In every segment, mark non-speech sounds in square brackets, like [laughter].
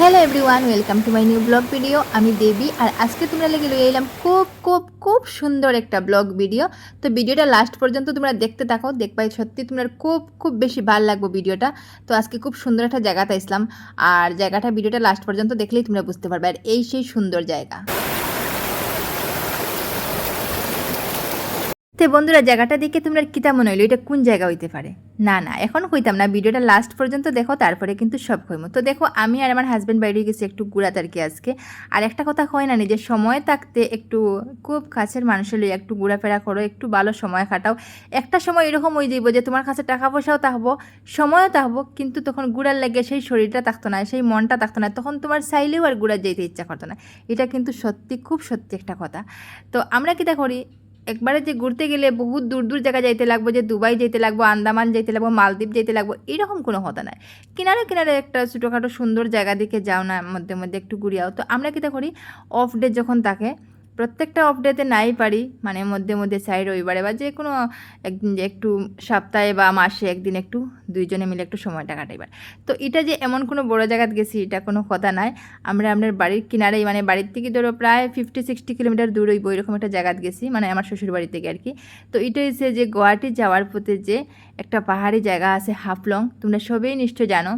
Hello everyone welcome to my new blog video আমি দেবী, আর আজকে তোমরা লেগে লই এলাম খুব খুব খুব সুন্দর একটা ব্লগ ভিডিও তো ভিডিওটা লাস্ট পর্যন্ত তোমরা দেখতে থাকো, দেখবাই সত্যি তোমরা খুব খুব বেশি ভালো লাগবো ভিডিওটা। তো আজকে খুব সুন্দর একটা জায়গাতে আসলাম, আর জায়গাটা, ভিডিওটা লাস্ট পর্যন্ত দেখলেই তোমরা বুঝতে পারবে, আর এই সেই সুন্দর জায়গা। তো বন্ধুরা, জায়গাটা দেখে তোমরা কিতা মনে হইল? এটা কোন জায়গা হইতে পারে? না না, এখন কইতাম না। ভিডিওটা লাস্ট পর্যন্ত দেখো, তারপরে কিন্তু সব কইমো তো দেখো, আমি আর আমার হাজব্যান্ড বাইরে গেছি একটু ঘুরাত আর কি আজকে। আর একটা কথা হয় না নিজের সময় থাকতে একটু খুব কাছের মানুষের লই একটু ঘোরাফেরা করো, একটু ভালো সময় কাটাও। একটা সময় এরকম হয়ে যাইব যে তোমার কাছে টাকা পয়সাও থাকব সময়ও থাকব কিন্তু তখন ঘুরার লাগে সেই শরীরটা থাকতো না, সেই মনটা থাকতো না, তখন তোমার চাইলেও আর ঘুরার যেতে ইচ্ছা করতো না। এটা কিন্তু সত্যি, খুব সত্যি একটা কথা। তো আমরা কিতা করি? একবারে যে ঘুরতে গেলে বহুত দূর দূর জায়গা যাইতে লাগবো, যে দুবাই যেতে লাগবো, আন্দামান যেতে লাগবো, মালদ্বীপ যেতে লাগবো, এরকম কোনো হতা নাই। কিনারে কিনারে একটা ছোটোখাটো সুন্দর জায়গা দিকে যাও না, মধ্যে মধ্যে একটু ঘুরিয়াও তো আমরা কী করি অফ ডে যখন থাকে প্রত্যেকটা অফ ডেতে নাই পারি মানে মধ্যে মধ্যে চাই রবিবারে বা যে কোনো একদিন যে একটু সপ্তাহে বা মাসে একদিন একটু দুইজনে মিলে একটু সময়টা কাটাইবার তো এটা যে এমন কোনো বড় জায়গাত গেছি, এটা কোনো কথা নাই। আমরা আপনার বাড়ির কিনারেই মানে বাড়ির থেকে ধরো প্রায় ফিফটি সিক্সটি কিলোমিটার দূর ওই এরকম একটা জায়গাত গেছি মানে আমার শ্বশুর বাড়ি থেকে আর কি তো এটা হচ্ছে যে গুয়াহাটি যাওয়ার পথে যে একটা পাহাড়ি জায়গা আছে হাফলং, তোমরা সবেই নিশ্চয় জানো।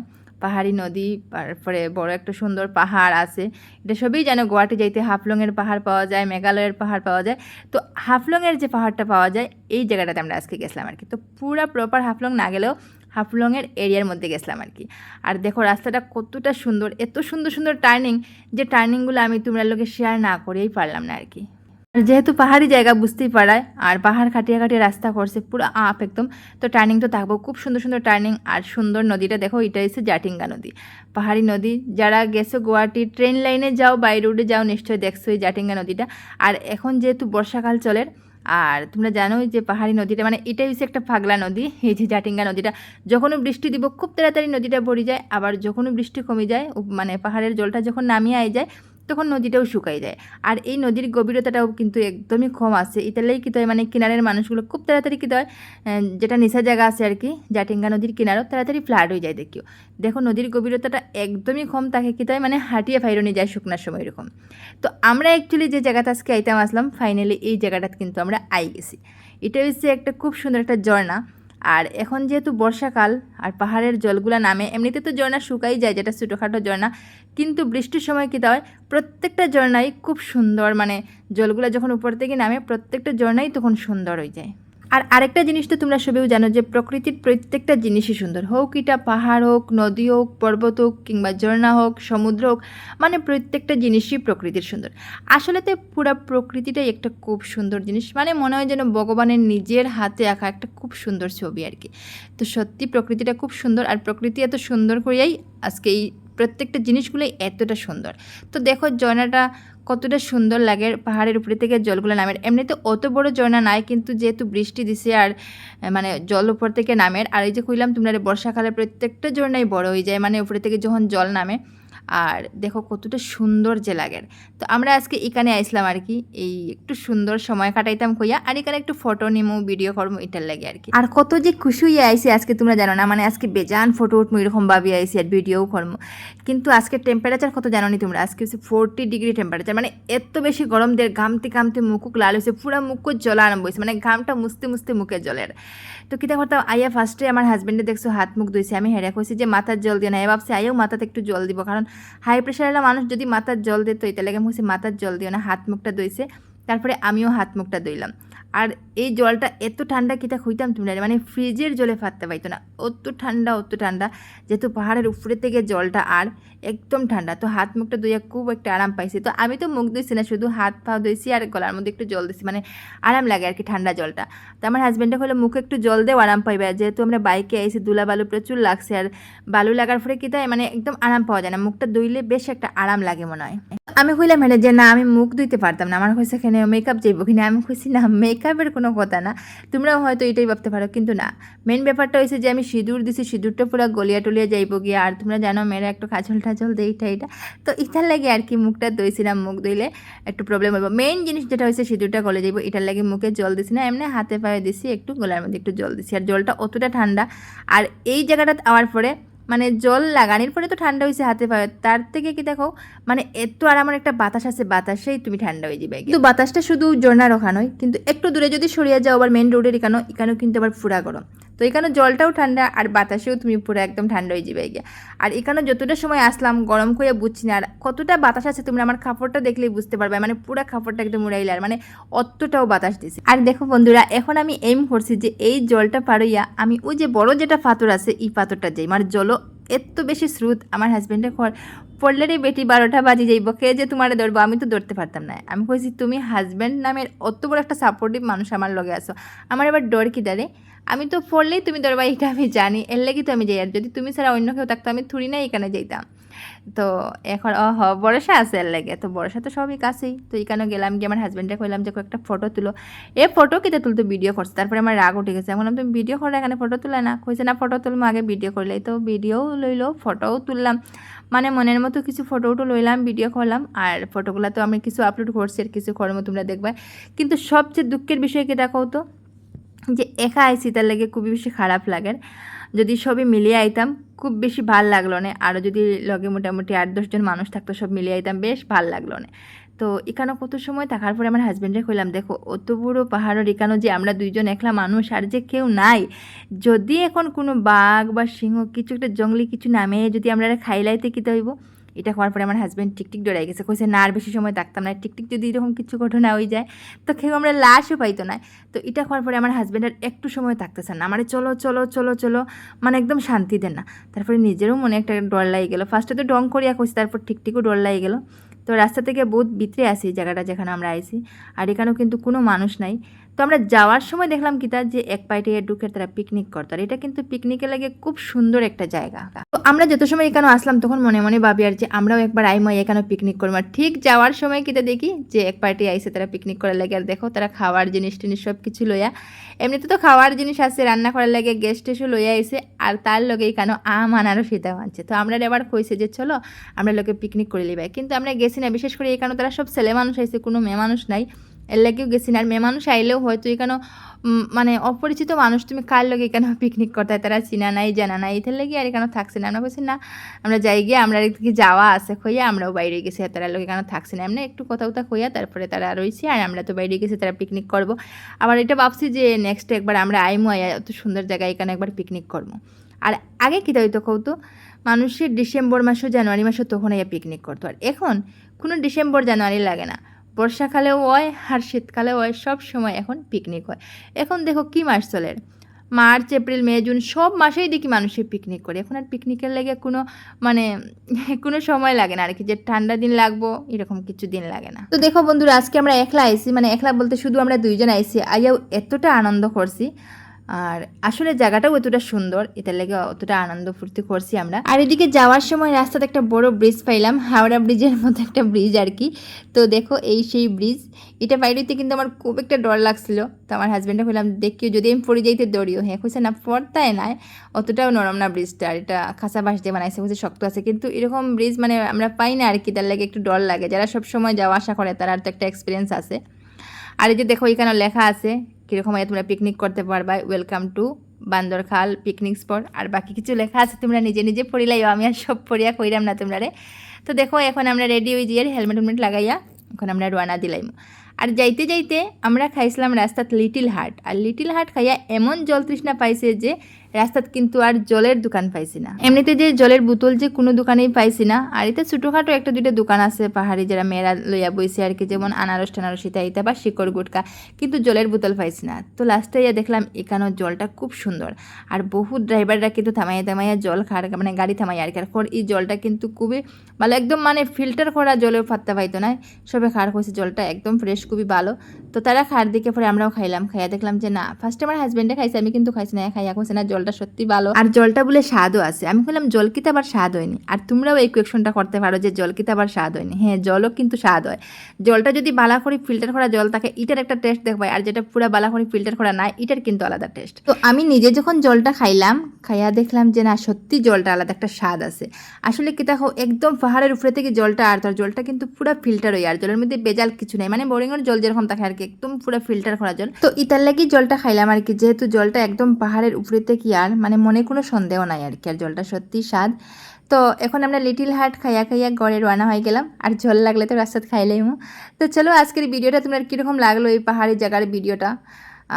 পাহাড়ি নদী, তারপরে বড় একটা সুন্দর পাহাড় আছে। এটা সবই জানো গুয়াহাটি যাইতে হাফলংয়ের পাহাড় পাওয়া যায়, মেঘালয়ের পাহাড় পাওয়া যায়। তো হাফলংয়ের যে পাহাড়টা পাওয়া যায়, এই জায়গাটাতে আমরা আজকে গেছিলাম আর কি। তো পুরা প্রপার হাফলং না গেলেও হাফলংয়ের এরিয়ার মধ্যে গেছিলাম আর কি। আর দেখো রাস্তাটা কতটা সুন্দর, এত সুন্দর সুন্দর টার্নিং যে টার্নিংগুলো আমি তোমরা লোকে শেয়ার না করেই পারলাম না আর কি। যেহেতু পাহাড়ি জায়গা, বুঝতেই পারায়। আর পাহাড় কাটিয়ে কাটিয়ে রাস্তা করছে, পুরো আপ একদম। তো টার্নিং তো থাকব। খুব সুন্দর সুন্দর টার্নিং আর সুন্দর নদীটা। দেখো, এটা হচ্ছে জাটিঙ্গা নদী। পাহাড়ি নদী। যারা গেছো গুয়াহাটি ট্রেন লাইনে যাও বাই রোডে যাও, নিশ্চয়ই দেখছ এই জাটিঙ্গা নদীটা। আর এখন যেহেতু বর্ষাকাল চলে, আর তোমরা জানোই যে পাহাড়ি নদীটা মানে এটাই হচ্ছে একটা ফাগলা নদী, এই যে জাটিঙ্গা নদীটা। যখনও বৃষ্টি দিব, খুব তাড়াতাড়ি নদীটা ভরে যায়। আবার যখনও বৃষ্টি কমে যায় মানে পাহাড়ের জলটা যখন নামিয়ে আয় যায় তখন নদীটাও শুকাই যায়। আর এই নদীর গভীরতাটাও কিন্তু একদমই কম আছে। ইতালেই কী হয় মানে কিনারের মানুষগুলো খুব তাড়াতাড়ি কী হয় যেটা নিচা জায়গা আছে আর কি, জাটিঙ্গা নদীর কিনারও তাড়াতাড়ি ফ্লাড হয়ে যায় দেখিও। দেখো নদীর গভীরতাটা একদমই কম থাকে কী হয় মানে হাঁটিয়ে ফাইরনি যায় শুকনার সময় এরকম। তো আমরা অ্যাকচুয়ালি যে জায়গাটা আজকে আইতাম, আসলাম ফাইনালি এই জায়গাটাতে কিন্তু আমরা আই গেছি। এটা হচ্ছে একটা খুব সুন্দর একটা ঝর্ণা। আর এখন যেহেতু বর্ষাকাল আর পাহাড়ের জলগুলা নামে, এমনিতে তো ঝর্ণা শুকাই যায়, যেটা ছোটোখাটো ঝর্ণা। কিন্তু বৃষ্টির সময় কী হয়, প্রত্যেকটা ঝর্ণাই খুব সুন্দর মানে জলগুলো যখন উপর থেকে নামে, প্রত্যেকটা ঝর্ণাই তখন সুন্দর হয়ে যায়। আর আরেকটা জিনিস তো তোমরা সবেও জানো যে প্রকৃতির প্রত্যেকটা জিনিসই সুন্দর। হোক এটা পাহাড় হোক, নদী হোক, পর্বত হোক কিংবা ঝর্ণা হোক, সমুদ্র হোক মানে প্রত্যেকটা জিনিসই প্রকৃতির সুন্দর। আসলে তো পুরো প্রকৃতিটাই একটা খুব সুন্দর জিনিস। মানে মনে হয় যেন ভগবানের নিজের হাতে আঁকা একটা খুব সুন্দর ছবি আর কি। তো সত্যি প্রকৃতিটা খুব সুন্দর আর প্রকৃতি এত সুন্দর করিয়াই আজকে এই প্রত্যেকটা জিনিসগুলোই এতটা সুন্দর। তো দেখো ঝর্ণাটা কতটা সুন্দর লাগে পাহাড়ের উপরে থেকে জলগুলো নামের। এমনিতে অত বড় ঝর্ণা নাই, কিন্তু যেহেতু বৃষ্টি দিছে আর মানে জল উপর থেকে নামের, আর এই যে কইলাম তোমরা বর্ষাকালে প্রত্যেকটা ঝর্ণাই বড় হয়ে যায় মানে উপরে থেকে যখন জল নামে আর দেখো কতটা সুন্দর যে লাগে তো আমরা আজকে এখানে আইসলাম আর কি, এই একটু সুন্দর সময় কাটাইতাম কইয়া, আর এখানে একটু ফটো নিমো ভিডিও করব এটার লাগে আর কি। আর কত যে খুশি হয়ে আইসি আজকে তোমরা জানো না মানে আজকে বেজান ফটো উঠবো এরকম ভাবি আইসি আর ভিডিও করব কিন্তু আজকে টেম্পারেচার কত জানো নি তোমরা, আজকে হচ্ছে ফোরটি ডিগ্রি টেম্পারেচার মানে এত বেশি গরম দের ঘামতে ঘামতে মুকুক লাল হয়েছে পুরো মুখ জ্বলা আরম্ভ হয়েছে মানে ঘামটা মুছতে মুছতে মুখে জলের তো কিতা করতাম, আইয়া ফার্স্টে আমার হাজব্যান্ডে দেখছ হাত মুখ ধুইছে, আমি হেরে কইছি যে, মাথার জল দিয়ে না। ভাবছি, আইয়াও মাথাতে একটু জল দিব, কারণ হাই প্রেশারের মানুষ যদি মাথার জল দিত এটা লাগে মুছে মাথার জল দিও না, হাত মুখটা ধুইছে। তারপরে আমিও হাত মুখটা ধুইলাম। আর এই জলটা এত ঠান্ডা কিতা খুঁজতাম তুমি মানে ফ্রিজের জলে ফাটতে পাইতো না। অত ঠান্ডা অত ঠান্ডা, যেহেতু পাহাড়ের উপরে থেকে জলটা আর একদম ঠান্ডা। তো হাত মুখটা ধুইয়া খুব একটা আরাম পাইছি। তো আমি তো মুখ ধুইছি না, শুধু হাত পা ধুইছি আর গলার মধ্যে একটু জল দিছি মানে আরাম লাগে আর কি ঠান্ডা জলটা। তো আমার হাজব্যান্ডে হলে মুখে একটু জল দেও, আরাম পাইবে। যেহেতু আমরা বাইকে আইসি দুলা বালু প্রচুর লাগছে আর বালু লাগার পরে কি তাই মানে একদম আরাম পাওয়া যায় না। মুখটা ধুইলে বেশ একটা আরাম লাগে মনে হয়। আমি কইলাম হেলে যে না, আমি মুখ ধুইতে পারতাম না। আমার হয়েছে এখানে মেকআপ যাইব কিনা আমি খুশি না মেকআপের কোনো কথা না। তোমরাও হয়তো এটাই ভাবতে পারো, কিন্তু না। মেন ব্যাপারটা হয়েছে যে আমি সিঁদুর দিছি, সিঁদুরটা পুরো গলিয়া টলিয়া যাইব গিয়ে। আর তোমরা জানো মেয়েরা একটু কাজল টাজল দেয় এইটা এটা। তো ইটার লাগে আর কি মুখটা দইছিলাম মুখ দইলে একটু প্রবলেম হইব। মেইন জিনিস যেটা হয়েছে, সিঁদুরটা গলে যাইব, এটার লাগে মুখে জল দিছি না। এমনি হাতে পায়ে দিছি, একটু গলার মধ্যে একটু জল দিছি। আর জলটা অতটা ঠান্ডা। আর এই জায়গাটা আওয়ার পরে মানে জল লাগানোর পরে তো ঠান্ডা হয়েছে হাতে পায়ে। তার থেকে কি দেখো মানে এত আর আমার একটা বাতাস আছে, বাতাসেই তুমি ঠান্ডা হয়ে যাবে। কিন্তু বাতাসটা শুধু ঝর্ণা নয় কিন্তু একটু দূরে যদি সরিয়ে যাও আবার মেন রোডের এখানেও এখানেও কিন্তু আবার ফুরা গরম। তো এখানে জলটাও ঠান্ডা আর বাতাসেও তুমি পুরো একদম ঠান্ডা হয়ে যাবে গিয়া। আর এখানে যতটা সময় আসলাম, গরম করে বুঝছি না আর কতটা বাতাস আছে তোমরা আমার কাপড়টা দেখলেই বুঝতে পারবে মানে পুরো কাপড়টা একদম উড়াইলে আর মানে অতটাও বাতাস দিছে। আর দেখো বন্ধুরা, এখন আমি এম করছি যে এই জলটা পারইয়া আমি ওই যে বড় যেটা পাথর আছে, এই পাথরটা যাই মানে জলও এত বেশি স্রোত, আমার হাজব্যান্ডের ঘর পড়লে রে বেটি বারোটা বাজি যাইব, কে যে তোমার ধরবো আমি তো ধরতে পারতাম না। আমি কইছি, তুমি হাজব্যান্ড নামের অত বড় একটা সাপোর্টিভ মানুষ আমার লগে আসো আমার এবার ডর কি দাঁড়ে আমি তো পড়লেই তুমি ধরবা এটা আমি জানি। এর লেগে তো আমি যাই, আর যদি তুমি ছাড়া অন্য কেউ থাকতো, আমি থুড়ি না এখানে যাইতাম। তো এখন ও হ বরসা আছে এর লাগে। তো বরসা তো সবই কাছেই। তো এখানে গেলাম, গিয়ে আমার হাজব্যান্ডে কইলাম যে একটা ফটো তুলো। এ ফটো কেটে তুলতে ভিডিও করছে। তারপরে আমার রাগ উঠে গেছে। এখন তুমি ভিডিও করলে এখানে ফটো তুলে না? কইছে, না ফটো তুলবো আগে ভিডিও করলে তো ভিডিও লইলো ফটোও তুললাম। মানে মনের মতো কিছু ফটো উটো লইলাম ভিডিও করলাম। আর ফটোগুলো তো আমি কিছু আপলোড করছি, আর কিছু কর্ম তোমরা দেখবে। কিন্তু সবচেয়ে দুঃখের বিষয় কি দেখাও তো? যে একা আইসি তার লাগে খুবই বেশি খারাপ লাগে। যদি সবই মিলিয়ে আইতাম, খুব বেশি ভালো লাগল না। আরও যদি লগে মোটামুটি আট দশজন মানুষ থাকতো, সব মিলিয়ে আইতাম, বেশ ভালো লাগল না। তো এখানে কত সময় থাকার পরে আমার হাজব্যান্ডে কইলাম, দেখো, অত বড় পাহাড়ের এখানে যে আমরা দুইজন একলা মানুষ আর যে কেউ নাই, যদি এখন কোনো বাঘ বা সিংহ কিছু একটা জঙ্গলি কিছু নামে যদি আমরা খাইলাইতে কিতে হইব? এটা হওয়ার পরে আমার হাজব্যান্ড টিকটিক ডরাই গেছে। কইছে, না, আর বেশি সময় থাকতাম না। টিকটিক যদি এরকম কিছু ঘটনা হয়ে যায় তো কেউ আমরা লাশও পাইতো না। তো এটা হওয়ার পরে আমার হাজব্যান্ড আর একটু সময় থাকতেছে না। আমার, চলো চলো চলো চলো। মানে একদম শান্তি দেন না। তারপরে নিজেরও মনে একটা ডর লাগে গেলো। ফার্স্টে তো ডং করিয়া কইছি, তারপর ঠিকঠিকও ডর লাগে গেলো। তো রাস্তা থেকে বহুত ভিতরে আসি জায়গাটা যেখানে আমরা আইছি। আর এখানেও কিন্তু কোনো মানুষ নাই। তো আমরা যাওয়ার সময় দেখলাম কি তার যে এক পাইটে ঢুকে তারা পিকনিক করতো। আর এটা কিন্তু পিকনিকে লাগে খুব সুন্দর একটা জায়গা। তো আমরা যত সময় এখানে আসলাম, তখন মনে মনে ভাবি আর যে আমরাও একবার আইমাই এখানে পিকনিক করব। আর ঠিক যাওয়ার সময় কিটা দেখি, যে এক পার্টি আইসে তারা পিকনিক করার লাগে। আর দেখো তারা খাওয়ার জিনিস টিনিস সব কিছু লইয়া। এমনিতে তো খাওয়ার জিনিস আছে, রান্না করার লাগে গেস্ট এসে লইয়া আইসে। আর তার লগে এখানে আম আনারও সীতাও আনছে। তো আমরা এবার কইছে যে চলো, আমরা লোকে পিকনিক করে লিবাই কিন্তু আমরা গেছি না, বিশেষ করে এখানে তারা সব ছেলে মানুষ আইসে, কোনো মেয়ে মানুষ নাই। এর লাগেও গেছি আর মেয়ে মানুষ আইলেও হয়তো এখানে মানে অপরিচিত মানুষ তুমি কার লগে এখানে পিকনিক করতে তারা চিনা নাই, জানা নাই। এটার লেগে আর এখানে থাকছে না। আমরা বলছি না, আমরা যাই গিয়ে আমরা এদিকে যাওয়া আছে খইয়া, আমরাও বাইরে গেছি। তারা লোক এখানে থাকছে না। এমনি একটু কথা কথা খইয়া তারপরে তারা রয়েছে আর আমরা তো বাইরে গেছি, তারা পিকনিক করব। আবার এটা ভাবছি যে নেক্সট একবার আমরা আইমো, আয়া এত সুন্দর জায়গায় এখানে একবার পিকনিক করব। আর আগে কী হইতো কৌতো মানুষের ডিসেম্বর মাসও জানুয়ারি মাসও তখন আইয়া পিকনিক করতো। আর এখন কোনো ডিসেম্বর জানুয়ারি লাগে না। বর্ষাকালেও হয়, আর শীতকালেও হয়, সব সময় এখন পিকনিক হয়। এখন দেখো কি মাস চলে? মার্চ, এপ্রিল, মে, জুন, সব মাসেই দেখি মানুষের পিকনিক করে। এখন আর পিকনিকের লেগে কোনো মানে [laughs] কোনো সময় লাগে না। আর কি যে ঠান্ডা দিন লাগবো, এরকম কিছু দিন লাগে না। তো দেখো বন্ধুরা, আজকে আমরা একলা আইসি মানে একলা বলতে শুধু আমরা দুইজন আইসি। আইয়াও এতটা আনন্দ করছি। আর আসলে জায়গাটাও এতটা সুন্দর, এটার লেগে অতটা আনন্দ ফুর্তি করছি আমরা। আর এদিকে যাওয়ার সময় রাস্তাতে একটা বড় ব্রিজ পাইলাম, হাওড়া ব্রিজের মতো একটা ব্রিজ আর কি। তো দেখো এই সেই ব্রিজ এটা বাইরেতে কিন্তু আমার খুব একটা ডর লাগছিল। তো আমার হাজব্যান্ডে বললাম দেখিও যদি আমি পড়ে যাইতে দৌড়িও। হ্যাঁ কইছে, না পড়তায় নাই, অতটাও নরম না ব্রিজটা আর এটা খাসা বাঁশ দিয়ে বানাইছে। বুঝে শক্ত আছে। কিন্তু এরকম ব্রিজ মানে আমরা পাই না আর কি, তার লাগে একটু ডর লাগে। যারা সব সময় যাওয়া আসা করে, তারা তো একটা এক্সপিরিয়েন্স আছে। আর এই যে দেখো এখানে লেখা আছে কীরকম তোমরা পিকনিক করতে পারবা welcome to Bandarkhal picnic spot আর বাকি কিছু লেখা আছে, তোমরা নিজে নিজে পড়িলাইও আমি আর সব পড়িয়া কইরাম না তোমরা রে তো দেখো, এখন আমরা রেডি হয়ে যাই হেলমেট হেলমেট লাগাইয়া, এখন আমরা রোয়ানা দিলাম। আর যাইতে যাইতে আমরা খাইছিলাম রাস্তাত লিটিল হাট আর লিটিল হাট খাইয়া এমন জল তৃষ্ণা পাইছে যে রাস্তাত কিন্তু আর জলের দোকান পাইছি না। এমনিতে যে জলের বোতল যে কোনো দোকানেই পাইছি না, আর এতে ছোটোখাটো একটা দুইটা দোকান আছে, পাহাড়ি যারা মেয়েরা লইয়া বইছে আর কি, যেমন আনারস টানারস ইতা ইতা বা শিকড় গুটকা, কিন্তু জলের বোতল পাইছি না। তো লাস্টে ইয়া দেখলাম, এখানেও জলটা খুব সুন্দর। আর বহু ড্রাইভাররা কিন্তু থামাইয়া থামাইয়া জল খাওয়ার মানে গাড়ি থামাইয়া আর কি, আর এই জলটা কিন্তু খুবই ভালো, একদম মানে ফিল্টার করা জলেও ফাত্তা পাইতো না, সবে খাওয়ার কইছে জলটা, একদম ফ্রেশ খুবই ভালো। তো তারা খাওয়ার দিকে পরে আমরাও খাইলাম, খাইয়া দেখলাম যে না ফার্স্টে আমার হাজব্যান্ডে খাইছে, আমি কিন্তু খাইছি না, খাইয়া কইছে না জলটা সত্যি ভালো। আর জলটা বলে স্বাদও আছে। আমি বললাম, জল কিতে আবার স্বাদ হয়নি? আর তোমরাও এই কোয়েকশনটা করতে পারো যে, জল কিতে আবার স্বাদ হয়নি? হ্যাঁ জলও কিন্তু স্বাদ হয়। জলটা যদি বালা করে ফিল্টার করা জল থাকে এটার একটা টেস্ট দেখবে। আর যেটা পুরো বালা করে ফিল্টার করা নাই এটার কিন্তু আলাদা টেস্ট তো আমি নিজে যখন জলটা খাইলাম খাইয়া দেখলাম যে না, সত্যি জলটা আলাদা একটা স্বাদ আছে। আসলে কি দেখো, একদম পাহাড়ের উপরে থেকে জলটা আর তার জলটা কিন্তু পুরো ফিল্টার হয়ে, আর জলের মধ্যে বেজাল কিছু নেই। মানে বোরিংয়ের জল যেরকম থাকে আর কি, একদম পুরো ফিল্টার করা জল। তো ইতার লাগি জলটা খাইলাম আর কি, যেহেতু জলটা একদম পাহাড়ের উপরে থেকে আর মানে মনে কোনো সন্দেহ নাই আর কি, আর জলটা সত্যি স্বাদ। তো এখন আমরা লিটিল হার্ট খাইয়া খাইয়া গড়ে রানা হয়ে গেলাম, আর জল লাগলে তো রাস্তাত খাইলেইমু তো চলো আজকের ভিডিওটা তোমার কীরকম লাগল এই পাহাড়ি জায়গার ভিডিওটা?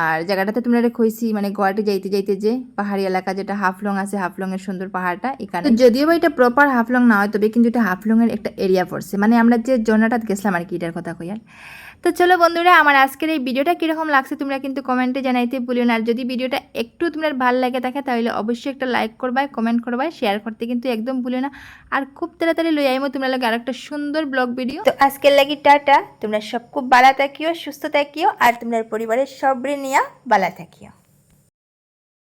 আর জায়গাটাতে তোমরা কইছি মানে গোয়াতে যাইতে যাইতে যে পাহাড়ি এলাকা যেটা হাফলং আছে, হাফলংয়ের সুন্দর পাহাড়টা এখানে। যদিও বা এটা প্রপার হাফলং না হয়, তবে কিন্তু এটা হাফলংয়ের একটা এরিয়া পড়ছে। মানে আমরা যে জর্নাটাত গেছিলাম আর কি, এটার কথা কই আর? তো চলো বন্ধুরা, আমার আজকের এই ভিডিওটা কীরকম লাগছে তোমরা কিন্তু কমেন্টে জানাইতে ভুলিও না। আর যদি ভিডিওটা একটু তোমরা ভালো লাগে থাকে, তাহলে অবশ্যই একটা লাইক করবাই কমেন্ট করবাই শেয়ার করতে কিন্তু একদম ভুলিও না। আর খুব তাড়াতাড়ি লই আইমো তোমরা লাগে আর একটা সুন্দর ব্লগ ভিডিও তো আজকের লাগি টাটা, তোমরা সব খুব বালা থাকিও, সুস্থ থাকিও, আর তোমরা পরিবারের সবরে নিয়ে বালা থাকিও।